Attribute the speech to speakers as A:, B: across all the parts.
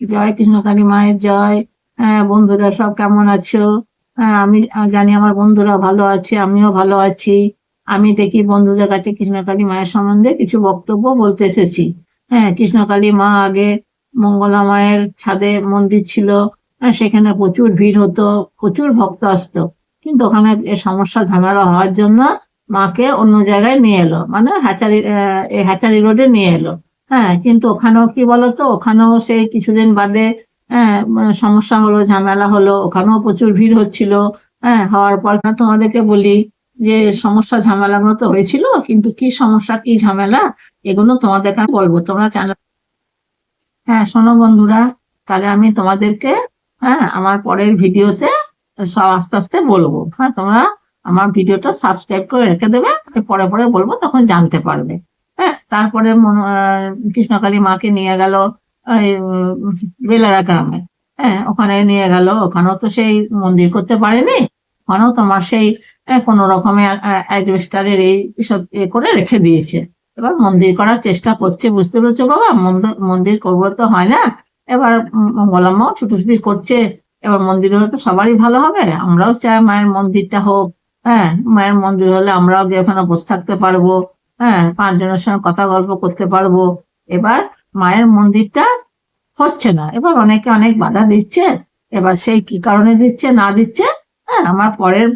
A: জয় কৃষ্ণকালী মায়ের জয়। হ্যাঁ বন্ধুরা সব কেমন আছো? হ্যাঁ আমি জানি আমার বন্ধুরা ভালো আছে, আমিও ভালো আছি। আমি দেখি বন্ধুদের কাছে কৃষ্ণকালী মায়ের সম্বন্ধে কিছু বক্তব্য বলতে এসেছি। হ্যাঁ কৃষ্ণকালী মা আগে মঙ্গলা মায়ের ছাদে মন্দির ছিল। সেখানে প্রচুর ভিড় হতো, প্রচুর ভক্ত আসতো। কিন্তু ওখানে সমস্যা ঝামেলা হওয়ার জন্য মাকে অন্য জায়গায় নিয়ে এলো। মানে হ্যাচারি এই হ্যাচারি রোডে নিয়ে এলো। হ্যাঁ কিন্তু ওখানেও কি বলতো? ওখানেও সেই কিছুদিন বাদে হ্যাঁ সমস্যা হলো, ঝামেলা হলো, ওখানেও প্রচুর ভিড় হচ্ছিল। হ্যাঁ হওয়ার পর তোমাদেরকে বলি যে, সমস্যা, ঝামেলাগুলো তো হয়েছিল, কিন্তু কি সমস্যা, কি ঝামেলা, এগুলো তোমাদেরকে আমি বলব। তোমরা চ্যানেল হ্যাঁ শোনো বন্ধুরা, তাহলে আমি তোমাদেরকে হ্যাঁ আমার পরের ভিডিওতে সব আস্তে আস্তে বলব। হ্যাঁ তোমরা আমার ভিডিওটা সাবস্ক্রাইব করে রেখে দেবে, আমি পরে পরে বলব, তখন জানতে পারবে। তারপরে কৃষ্ণকালী মাকে নিয়ে গেল বেলারা গ্রামে। হ্যাঁ ওখানে নিয়ে গেল, ওখানেও তো সেই মন্দির করতে পারেনি। ওখানেও তোমার সেই কোনো রকমের অ্যাডভেস্টারের এই সব এ করে রেখে দিয়েছে। এবার মন্দির করার চেষ্টা করছে, বুঝতে পেরেছ বাবা? মন্দ- মন্দির করব তো হয় না। এবার মঙ্গলামাও ছুটোছুটি করছে। এবার মন্দির হলে তো সবারই ভালো হবে। আমরাও চাই মায়ের মন্দিরটা হোক। হ্যাঁ মায়ের মন্দির হলে আমরাও গিয়ে ওখানে বসে থাকতে পারব। হ্যাঁ পাঁচজনের সঙ্গে কথা গল্প করতে পারব। এবার মায়ের মন্দিরটা হচ্ছে না। এবার অনেকে অনেক বাধা দিচ্ছে। এবার সেই কি কারণে দিচ্ছে, না দিচ্ছে? হ্যাঁ আমার পরের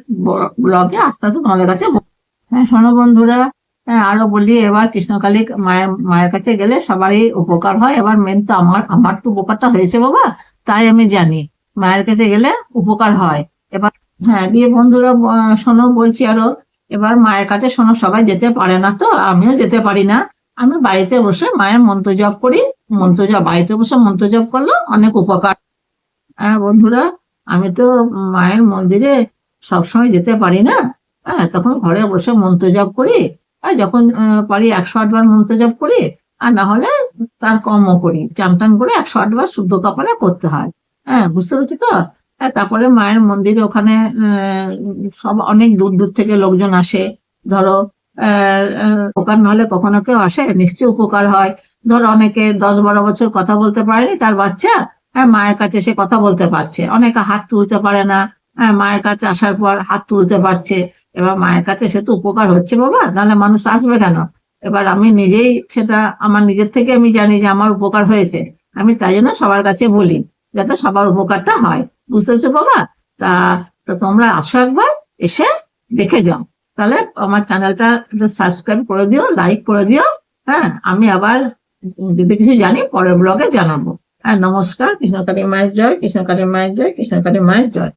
A: ব্লগে আস্তে আস্তে তোমাদের কাছে হ্যাঁ শোনো বন্ধুরা হ্যাঁ আরও বলি, এবার কৃষ্ণকালী মায়ের মায়ের কাছে গেলে সবারই উপকার হয়। এবার মেন তো আমার আমার তো উপকারটা হয়েছে বাবা, তাই আমি জানি। মায়ের কাছে গেলে উপকার হয়। এবার হ্যাঁ দিয়ে বন্ধুরা শোনো, বলছি আরও এবার মায়ের কাছে শোনো, সবাই যেতে পারে না তো, আমিও যেতে পারি না। আমি বাড়িতে বসে মায়ের মন্ত্র জপ করি, মন্ত্র জপ, বাড়িতে বসে মন্ত্র জপ করলে, অনেক উপকার। হ্যাঁ বন্ধুরা, আমি তো মায়ের মন্দিরে সবসময় যেতে পারি না। হ্যাঁ তখন ঘরে বসে মন্ত্র জপ করি, আর যখন পারি একশো আটবার মন্ত্র জপ করি, আর না হলে তার কমও করি। চান টান করে একশো আটবার শুদ্ধ কাপড়ে করতে হয়। হ্যাঁ বুঝতে পারছি তো? তারপরে মায়ের মন্দিরে ওখানে সব অনেক দূর দূর থেকে লোকজন আসে। ধরো উপকার নাহলে কখনো কেউ আসে, নিশ্চয়ই উপকার হয়। ধরো, অনেকে দশ বারো বছর কথা বলতে পারেনি, তার বাচ্চা হ্যাঁ মায়ের কাছে সে কথা বলতে পারছে। অনেকে হাত তুলতে পারে না হ্যাঁ মায়ের কাছে আসার পর হাত তুলতে পারছে। এবার মায়ের কাছে সে তো উপকার হচ্ছে, বাবা, নাহলে মানুষ আসবে কেন? এবার আমি নিজেই সেটা, আমার নিজের থেকে আমি জানি যে আমার উপকার হয়েছে। আমি তাই জন্য সবার কাছে বলি, যাতে সবার উপকারটা হয়। বুঝতে পারছ বাবা? তা তো তোমরা আসো একবার, এসে দেখে যাও। তাহলে আমার চ্যানেলটা সাবস্ক্রাইব করে দিও লাইক করে দিও হ্যাঁ? আমি আবার যদি কিছু জানি, পরের ব্লগে জানাব। হ্যাঁ নমস্কার, কৃষ্ণকালী মায়ের জয়, কৃষ্ণকালী মায়ের জয়, কৃষ্ণকালী মায়ের জয়।